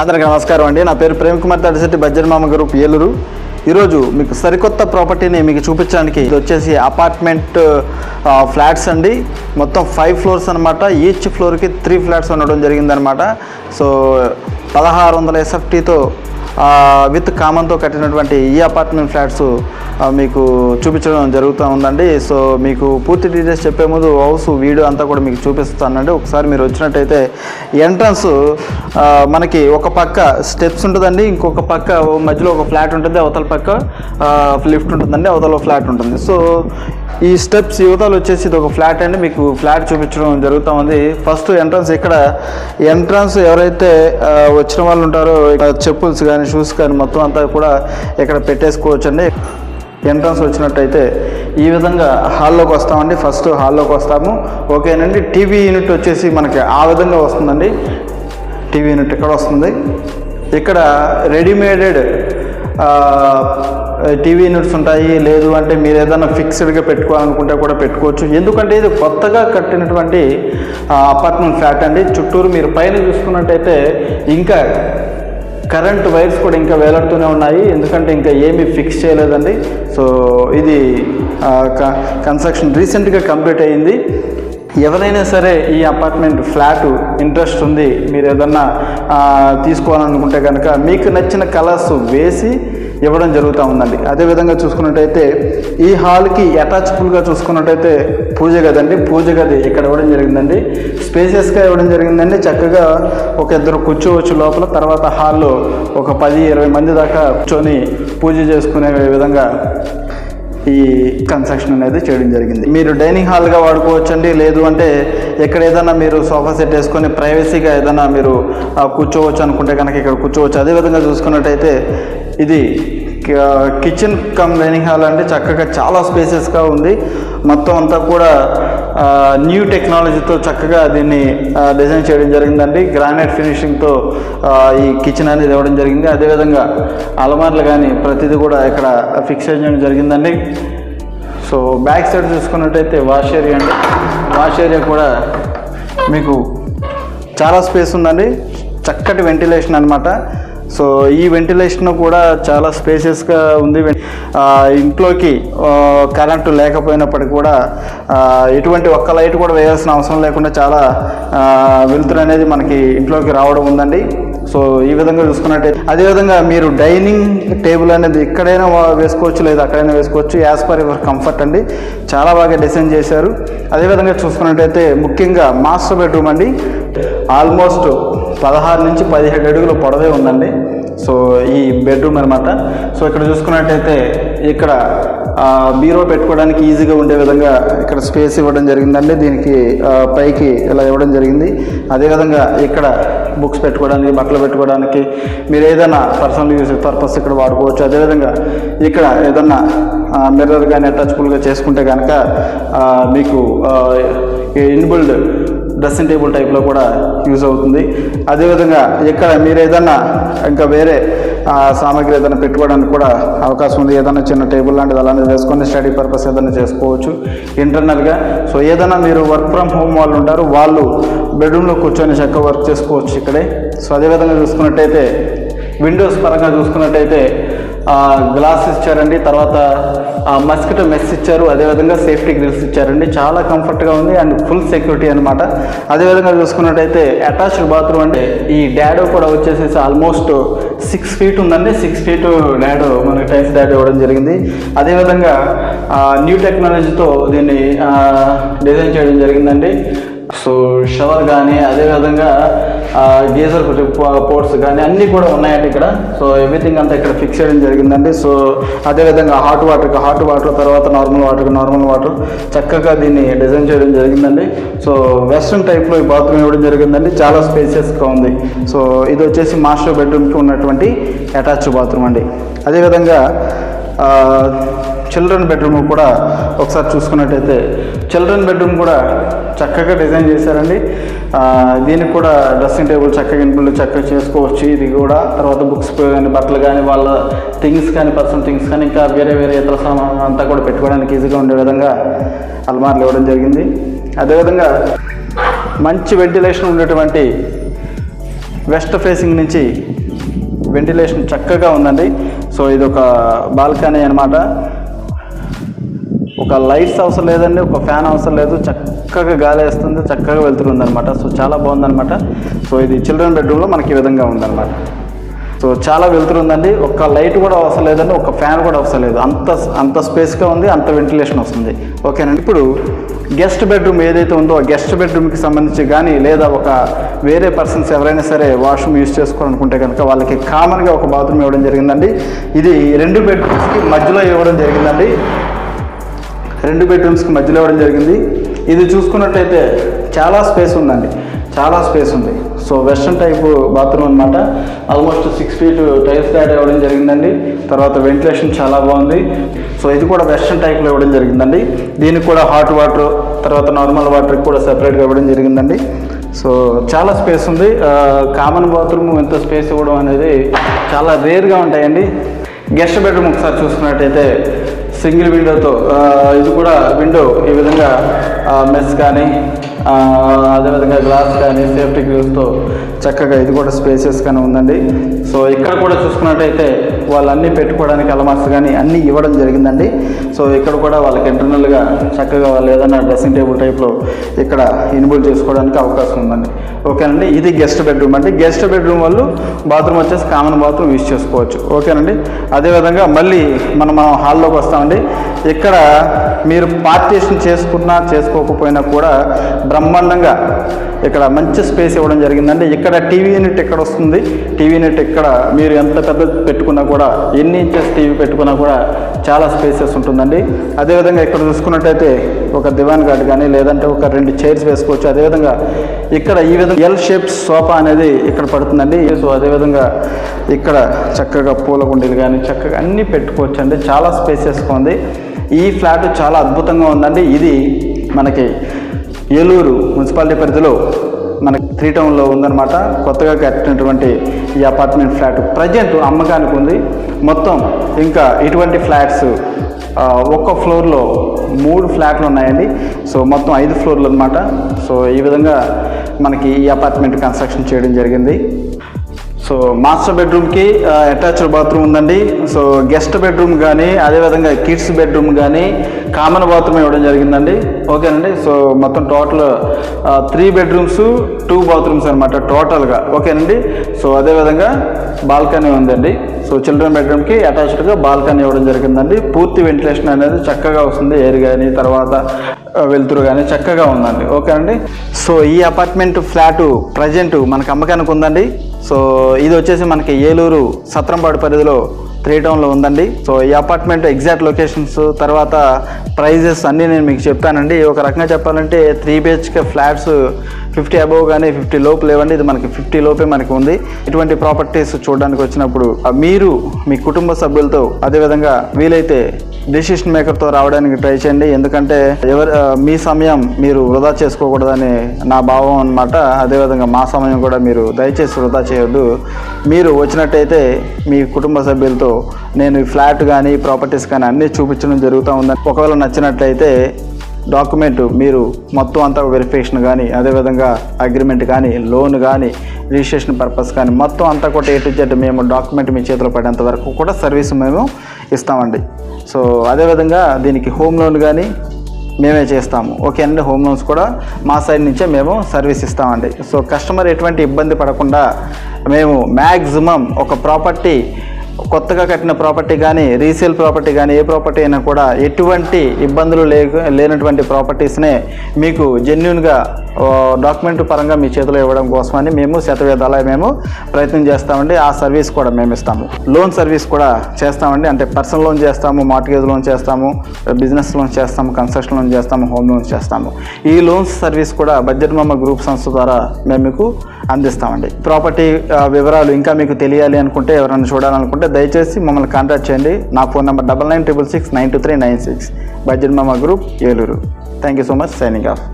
అందరికీ నమస్కారం అండి. నా పేరు ప్రేమ్ కుమార్ తడిశెట్టి బజ్జర్ మామ గ్రూప్ ఏలూరు. ఈరోజు మీకు సరికొత్త ప్రాపర్టీని మీకు చూపించడానికి ఇది వచ్చేసి అపార్ట్మెంట్ ఫ్లాట్స్ అండి. మొత్తం ఫైవ్ ఫ్లోర్స్ అనమాట ఈచ్ ఫ్లోర్కి త్రీ ఫ్లాట్స్ ఉండడం జరిగిందనమాట సో పదహారు వందల ఎస్ఎఫ్టీతో విత్ కామన్తో కట్టినటువంటి ఈ అపార్ట్మెంట్ ఫ్లాట్స్ మీకు చూపించడం జరుగుతూ ఉందండి. సో మీకు పూర్తి డీటెయిల్స్ చెప్పే ముందు హౌస్ వీడియో అంతా కూడా మీకు చూపిస్తానండి. ఒకసారి మీరు వచ్చినట్టయితే ఎంట్రన్స్ మనకి ఒక పక్క స్టెప్స్ ఉంటుందండి. ఇంకొక పక్క మధ్యలో ఒక ఫ్లాట్ ఉంటుంది. అవతల పక్క లిఫ్ట్ ఉంటుందండి. అవతల ఫ్లాట్ ఉంటుంది. సో ఈ స్టెప్స్ యువతలు వచ్చేసి ఇది ఒక ఫ్లాట్ అండి. మీకు ఫ్లాట్ చూపించడం జరుగుతూ ఉంది. ఫస్ట్ ఎంట్రన్స్ ఇక్కడ ఎంట్రన్స్ ఎవరైతే వచ్చిన వాళ్ళు ఉంటారో చెప్పుల్స్ కానీ షూస్ కానీ మొత్తం అంతా కూడా ఇక్కడ పెట్టేసుకోవచ్చు అండి ఎంట్రన్స్ వచ్చినట్టయితే ఈ విధంగా హాల్లోకి వస్తామండి. ఫస్ట్ హాల్లోకి వస్తాము. ఓకేనండి. టీవీ యూనిట్ వచ్చేసి మనకి ఆ విధంగా వస్తుందండి. టీవీ యూనిట్ ఇక్కడ వస్తుంది. ఇక్కడ రెడీమేడెడ్ టీవీ యూనిట్స్ ఉంటాయి. లేదు అంటే మీరు ఏదైనా ఫిక్స్డ్గా పెట్టుకోవాలనుకుంటే కూడా పెట్టుకోవచ్చు. ఎందుకంటే ఇది కొత్తగా కట్టినటువంటి అపార్ట్మెంట్ ఫ్లాట్ అండి. చుట్టూరు మీరు పైన చూసుకున్నట్టయితే ఇంకా కరెంట్ వైర్స్ కూడా ఇంకా వేలాడుతూనే ఉన్నాయి. ఎందుకంటే ఇంకా ఏమీ ఫిక్స్ చేయలేదండి. సో ఇది కన్స్ట్రక్షన్ రీసెంట్గా కంప్లీట్ అయ్యింది ఎవరైనా సరే ఈ అపార్ట్మెంట్ ఫ్లాట్ ఇంట్రెస్ట్ ఉంది మీరు ఏదన్నా తీసుకోవాలనుకుంటే కనుక మీకు నచ్చిన కలర్స్ వేసి ఇవ్వడం జరుగుతూ ఉందండి. అదేవిధంగా చూసుకున్నట్టయితే ఈ హాల్కి అటాచబుల్గా చూసుకున్నట్టయితే పూజ గదండి. పూజ గది ఇక్కడ ఇవ్వడం జరిగిందండి. స్పేసియస్గా ఇవ్వడం జరిగిందండి. చక్కగా ఒక ఇద్దరు కూర్చోవచ్చు లోపల. తర్వాత హాల్లో ఒక పది ఇరవై మంది దాకా కూర్చొని పూజ చేసుకునే విధంగా ఈ కన్స్ట్రక్షన్ అనేది చేయడం జరిగింది. మీరు డైనింగ్ హాల్గా వాడుకోవచ్చండి? లేదు అంటే ఎక్కడ ఏదైనా మీరు సోఫా సెట్ వేసుకొని ప్రైవసీగా ఏదైనా మీరు కూర్చోవచ్చు అనుకుంటే కనుక ఇక్కడ కూర్చోవచ్చు. అదేవిధంగా చూసుకున్నట్టయితే ఇది కిచెన్ కమ్ డైనింగ్ హాల్ అంటే చక్కగా చాలా స్పేసెస్గా ఉంది. మొత్తం అంతా కూడా న్యూ టెక్నాలజీతో చక్కగా దీన్ని డిజైన్ చేయడం జరిగిందండి. గ్రానైట్ ఫినిషింగ్తో ఈ కిచెన్ అనేది ఇవ్వడం జరిగింది. అదేవిధంగా అలమార్లు కానీ ప్రతిదీ కూడా ఇక్కడ ఫిక్స్ చేయడం జరిగిందండి. సో బ్యాక్ సైడ్ చూసుకున్నట్టయితే వాష్ ఏరియా అండి. వాష్ ఏరియా కూడా మీకు చాలా స్పేస్ ఉందండి. చక్కటి వెంటిలేషన్ అనమాట సో ఈ వెంటిలేషన్ కూడా చాలా స్పేసెస్గా ఉంది. ఇంట్లోకి కరెంటు లేకపోయినప్పటికీ కూడా ఎటువంటి ఒక్క లైట్ కూడా వేయాల్సిన అవసరం లేకుండా చాలా వెలుతురు అనేది మనకి ఇంట్లోకి రావడం ఉందండి. సో ఈ విధంగా చూసుకున్నట్టయితే అదేవిధంగా మీరు డైనింగ్ టేబుల్ అనేది ఎక్కడైనా వేసుకోవచ్చు లేదా అక్కడైనా వేసుకోవచ్చు. యాజ్ పర్ యువర్ కంఫర్ట్ అండి. చాలా బాగా డిజైన్ చేశారు. అదేవిధంగా చూసుకున్నట్టయితే ముఖ్యంగా మాస్టర్ బెడ్రూమ్ అండి. ఆల్మోస్ట్ పదహారు నుంచి పదిహేడు అడుగుల పొడవే ఉందండి. సో ఈ బెడ్రూమ్ అనమాట సో ఇక్కడ చూసుకున్నట్టయితే ఇక్కడ బీరో పెట్టుకోవడానికి ఈజీగా ఉండే విధంగా ఇక్కడ స్పేస్ ఇవ్వడం జరిగిందండి. దీనికి పైకి ఇలా ఇవ్వడం జరిగింది. అదేవిధంగా ఇక్కడ బుక్స్ పెట్టుకోవడానికి బట్టలు పెట్టుకోవడానికి మీరు ఏదైనా పర్సనల్ యూస్ పర్పస్ ఇక్కడ వాడుకోవచ్చు. అదేవిధంగా ఇక్కడ ఏదన్నా మిర్రర్ కానీ టచ్బుల్గా చేసుకుంటే కనుక మీకు ఇన్బిల్డ్ డ్రెస్సింగ్ టేబుల్ టైప్లో కూడా యూజ్ అవుతుంది. అదేవిధంగా ఇక్కడ మీరు ఏదన్నా ఇంకా వేరే సామాగ్రి ఏదైనా పెట్టుకోవడానికి కూడా అవకాశం ఉంది. ఏదైనా చిన్న టేబుల్ లాంటిది అలాంటిది వేసుకొని స్టడీ పర్పస్ ఏదైనా చేసుకోవచ్చు. ఇంటర్నల్గా సో ఏదైనా మీరు వర్క్ ఫ్రమ్ హోమ్ వాళ్ళు ఉంటారు వాళ్ళు బెడ్రూమ్లో కూర్చొని చక్కగా వర్క్ చేసుకోవచ్చు ఇక్కడే. సో అదేవిధంగా చూసుకున్నట్టయితే విండోస్ పరంగా చూసుకున్నట్టయితే గ్లాస్ ఇచ్చారండి. తర్వాత మస్కిటో మెస్ ఇచ్చారు. అదేవిధంగా సేఫ్టీ గ్రిల్స్ ఇచ్చారండి. చాలా కంఫర్ట్గా ఉంది అండ్ ఫుల్ సెక్యూరిటీ అనమాట అదేవిధంగా చూసుకున్నట్టయితే అటాచ్డ్ బాత్రూమ్ అంటే ఈ డాడో కూడా వచ్చేసేసి ఆల్మోస్ట్ సిక్స్ ఫీట్ ఉందండి. సిక్స్ ఫీట్ డాడో మనకి టైల్స్ డాడో ఇవ్వడం జరిగింది. అదేవిధంగా న్యూ టెక్నాలజీతో దీన్ని డిజైన్ చేయడం జరిగిందండి. సో షవర్ కానీ అదేవిధంగా గీజర్ పోర్ట్స్ కానీ అన్నీ కూడా ఉన్నాయండి ఇక్కడ. సో ఎవ్రీథింగ్ అంతా ఇక్కడ ఫిక్స్ చేయడం జరిగిందండి. సో అదేవిధంగా హాట్ వాటర్కి హాట్ వాటర్ తర్వాత నార్మల్ వాటర్కి నార్మల్ వాటర్ చక్కగా దీన్ని డిజైన్ చేయడం జరిగిందండి. సో వెస్ట్రన్ టైప్లో ఈ బాత్రూమ్ ఇవ్వడం జరిగిందండి. చాలా స్పేసియస్గా ఉంది. సో ఇది వచ్చేసి మాస్టర్ బెడ్రూమ్కి ఉన్నటువంటి అటాచ్డ్ బాత్రూమ్ అండి. అదేవిధంగా చిల్డ్రన్ బెడ్రూమ్ కూడా ఒకసారి చూసుకున్నట్టయితే చిల్డ్రన్ బెడ్రూమ్ కూడా చక్కగా డిజైన్ చేశారండి. దీనికి కూడా డ్రెస్సింగ్ టేబుల్ చక్కగా ఇంట్లో చక్కగా చేసుకోవచ్చు. ఇది కూడా తర్వాత బుక్స్ కానీ బట్టలు కానీ వాళ్ళ థింగ్స్ కానీ పర్సనల్ థింగ్స్ కానీ ఇంకా వేరే వేరే ఇతర సామాన్ అంతా కూడా పెట్టుకోవడానికి ఈజీగా ఉండే విధంగా అల్మార్లు ఇవ్వడం జరిగింది. అదేవిధంగా మంచి వెంటిలేషన్ ఉండేటువంటి వెస్ట్ ఫేసింగ్ నుంచి వెంటిలేషన్ చక్కగా ఉందండి. సో ఇది ఒక బాల్కనీ అనమాట ఒక లైట్స్ అవసరం లేదండి ఒక ఫ్యాన్ అవసరం లేదు. చక్కగా గాలి వేస్తుంది చక్కగా వెళ్తుంది అనమాట సో చాలా బాగుందనమాట సో ఇది చిల్డ్రన్ బెడ్రూమ్లో మనకి ఈ విధంగా ఉందన్నమాట. సో చాలా వెళ్తుందండి ఉందండి. ఒక లైట్ కూడా అవసరం లేదండి ఒక ఫ్యాన్ కూడా అవసరం లేదు. అంత అంత స్పేస్గా ఉంది అంత వెంటిలేషన్ వస్తుంది. ఓకేనండి ఇప్పుడు గెస్ట్ బెడ్రూమ్ ఏదైతే ఉందో ఆ గెస్ట్ బెడ్రూమ్కి సంబంధించి కానీ లేదా ఒక వేరే పర్సన్స్ ఎవరైనా సరే వాష్రూమ్ యూజ్ చేసుకోవాలనుకుంటే కనుక వాళ్ళకి కామన్గా ఒక బాత్రూమ్ ఇవ్వడం జరిగిందండి. ఇది రెండు బెడ్రూమ్స్కి మధ్యలో ఇవ్వడం జరిగిందండి. రెండు బెడ్రూమ్స్కి మధ్యలో ఇవ్వడం జరిగింది. ఇది చూసుకున్నట్టయితే చాలా స్పేస్ ఉందండి. చాలా స్పేస్ ఉంది. సో వెస్ట్రన్ టైప్ బాత్రూమ్ అనమాట ఆల్మోస్ట్ సిక్స్ ఫీట్ టైల్స్ దాటి ఇవ్వడం జరిగిందండి. తర్వాత వెంటిలేషన్ చాలా బాగుంది. సో ఇది కూడా వెస్ట్రన్ టైప్లో ఇవ్వడం జరిగిందండి. దీనికి కూడా హాట్ వాటర్ తర్వాత నార్మల్ వాటర్కి కూడా సెపరేట్గా ఇవ్వడం జరిగిందండి. సో చాలా స్పేస్ ఉంది. కామన్ బాత్రూమ్ ఎంత స్పేస్ ఇవ్వడం అనేది చాలా రేర్గా ఉంటాయండి. గెస్ట్ బెడ్రూమ్ ఒకసారి చూసుకున్నట్టయితే సింగిల్ విండోతో ఇది కూడా విండో ఈ విధంగా మెస్ కానీ అదేవిధంగా గ్లాస్ కానీ సేఫ్టీ గ్రిల్స్తో చక్కగా ఇది కూడా స్పేసెస్ కానీ ఉందండి. సో ఇక్కడ కూడా చూసుకున్నట్టయితే వాళ్ళన్నీ పెట్టుకోవడానికి అలమాస్ కానీ అన్నీ ఇవ్వడం జరిగిందండి. సో ఇక్కడ కూడా వాళ్ళకి ఇంటర్నల్గా చక్కగా వాళ్ళు ఏదైనా డ్రెస్సింగ్ టేబుల్ టైప్లో ఇక్కడ ఇన్బుల్ చేసుకోవడానికి అవకాశం ఉందండి. ఓకేనండి ఇది గెస్ట్ బెడ్రూమ్ అండి. గెస్ట్ బెడ్రూమ్ వాళ్ళు బాత్రూమ్ వచ్చేసి కామన్ బాత్రూమ్ యూజ్ చేసుకోవచ్చు. ఓకేనండి అదేవిధంగా మళ్ళీ మనం మనం హాల్లోకి వస్తామండి. ఇక్కడ మీరు పార్టీషన్ చేసుకున్నా చేసుకోకపోయినా కూడా బ్రహ్మాండంగా ఇక్కడ మంచి స్పేస్ ఇవ్వడం జరిగిందండి. ఇక్కడ టీవీ యూనిట్ ఎక్కడ వస్తుంది? టీవీ యూనిట్ ఇక్కడ మీరు ఎంత పెద్ద పెట్టుకున్నా కూడా ఎన్ని ఇంచెస్ టీవీ పెట్టుకున్నా కూడా చాలా స్పేసెస్ ఉంటుందండి. అదేవిధంగా ఇక్కడ చూసుకున్నట్టయితే ఒక దివాన్ గార్డ్ కానీ లేదంటే ఒక రెండు చైర్స్ వేసుకోవచ్చు. అదేవిధంగా ఇక్కడ ఈ విధంగా ఎల్ షేప్ సోఫా అనేది ఇక్కడ పడుతుందండి. సో అదేవిధంగా ఇక్కడ చక్కగా పూల గుండీలు కానీ చక్కగా అన్నీ పెట్టుకోవచ్చు అండి చాలా స్పేసెస్గా ఉంది. ఈ ఫ్లాట్ చాలా అద్భుతంగా ఉందండి. ఇది మనకి ఏలూరు మున్సిపాలిటీ పరిధిలో మనకి త్రీ టౌన్లో ఉందన్నమాట. కొత్తగా కట్టినటువంటి ఈ అపార్ట్మెంట్ ఫ్లాట్ ప్రజెంట్ అమ్మకానికి ఉంది. మొత్తం ఇంకా ఇటువంటి ఫ్లాట్స్ ఒక్క ఫ్లోర్లో మూడు ఫ్లాట్లు ఉన్నాయండి. సో మొత్తం ఐదు ఫ్లోర్లు అనమాట సో ఈ విధంగా మనకి ఈ అపార్ట్మెంట్ కన్స్ట్రక్షన్ చేయడం జరిగింది. సో మాస్టర్ బెడ్రూమ్కి అటాచ్డ్ బాత్రూమ్ ఉందండి. సో గెస్ట్ బెడ్రూమ్ కానీ అదేవిధంగా కిడ్స్ బెడ్రూమ్ కానీ కామన్ బాత్రూమ్ ఇవ్వడం జరిగిందండి. ఓకేనండి. సో మొత్తం total three bedrooms two bathrooms అనమాట టోటల్గా. ఓకేనండి. సో అదేవిధంగా బాల్కనీ ఉందండి. సో చిల్డ్రన్ బెడ్రూమ్కి అటాచ్డ్గా బాల్కనీ ఇవ్వడం జరిగిందండి. పూర్తి వెంటిలేషన్ అనేది చక్కగా వస్తుంది. ఎయిర్ కానీ తర్వాత వెలుతురు కానీ చక్కగా ఉందండి. ఓకే అండి? సో ఈ అపార్ట్మెంట్ ఫ్లాటు ప్రజెంట్ మనకు అమ్మకానికి ఉందండి. సో ఇది వచ్చేసి మనకి ఏలూరు సత్రంపాడు పరిధిలో త్రీ టౌన్లో ఉందండి. సో ఈ అపార్ట్మెంట్ ఎగ్జాక్ట్ లొకేషన్స్ తర్వాత ప్రైజెస్ అన్నీ నేను మీకు చెప్పానండి. ఒక రకంగా చెప్పాలంటే three BHK flats fifty above కానీ ఫిఫ్టీ లోపు లేవండి. ఇది మనకి ఫిఫ్టీ లోపే మనకి ఉంది. ఇటువంటి ప్రాపర్టీస్ చూడడానికి వచ్చినప్పుడు మీరు మీ కుటుంబ సభ్యులతో అదేవిధంగా వీలైతే డెసిషన్ మేకర్తో రావడానికి ట్రై చేయండి. ఎందుకంటే ఎవరు మీ సమయం మీరు వృధా చేసుకోకూడదని నా భావం అన్నమాట. అదేవిధంగా మా సమయం కూడా మీరు దయచేసి వృధా చేయొద్దు. మీరు వచ్చినట్టయితే మీ కుటుంబ సభ్యులతో నేను ఈ ఫ్లాట్ కానీ ప్రాపర్టీస్ కానీ అన్నీ చూపించడం జరుగుతూ ఉందని. ఒకవేళ నచ్చినట్లయితే డాక్యుమెంట్ మీరు మొత్తం అంతా వెరిఫికేషన్ కానీ అదేవిధంగా అగ్రిమెంట్ కానీ లోన్ కానీ రిజిస్ట్రేషన్ పర్పస్ కానీ మొత్తం అంతా కూడా ఏ టు జెడ్ మేము డాక్యుమెంట్ మీ చేతిలో పడేంత వరకు కూడా సర్వీస్ మేము ఇస్తామండి. సో అదేవిధంగా దీనికి హోమ్ లోన్ కానీ మేమే చేస్తాము. ఓకే అండి హోమ్ లోన్స్ కూడా మా సైడ్ నుంచే మేము సర్వీస్ ఇస్తామండి. సో కస్టమర్ ఎటువంటి ఇబ్బంది పడకుండా మేము మ్యాక్సిమం ఒక ప్రాపర్టీ కొత్తగా కట్టిన ప్రాపర్టీ కానీ రీసేల్ ప్రాపర్టీ కానీ ఏ ప్రాపర్టీ అయినా కూడా ఎటువంటి ఇబ్బందులు లే లేనటువంటి ప్రాపర్టీస్నే మీకు జెన్యున్గా డాక్యుమెంట్ పరంగా మీ చేతిలో ఇవ్వడం కోసమని మేము శతవేదాల మేము ప్రయత్నం చేస్తామండి. ఆ సర్వీస్ కూడా మేము ఇస్తాము. లోన్ సర్వీస్ కూడా చేస్తామండి. అంటే పర్సనల్ లోన్ చేస్తాము మార్టిగేజ్ లోన్ చేస్తాము బిజినెస్ లోన్ చేస్తాము కన్స్ట్రక్షన్ లోన్ చేస్తాము హోమ్ లోన్స్ చేస్తాము. ఈ లోన్స్ సర్వీస్ కూడా బడ్జెట్ మమ్మ గ్రూప్ సంస్థ ద్వారా మేము మీకు అందిస్తామండి. ప్రాపర్టీ వివరాలు ఇంకా మీకు తెలియాలి అనుకుంటే ఎవరైనా చూడాలనుకుంటే దయచేసి మమ్మల్ని కాంటాక్ట్ చేయండి. నా phone number double nine triple six nine two three nine six budget Mama group Eluru. Thank you so much signing off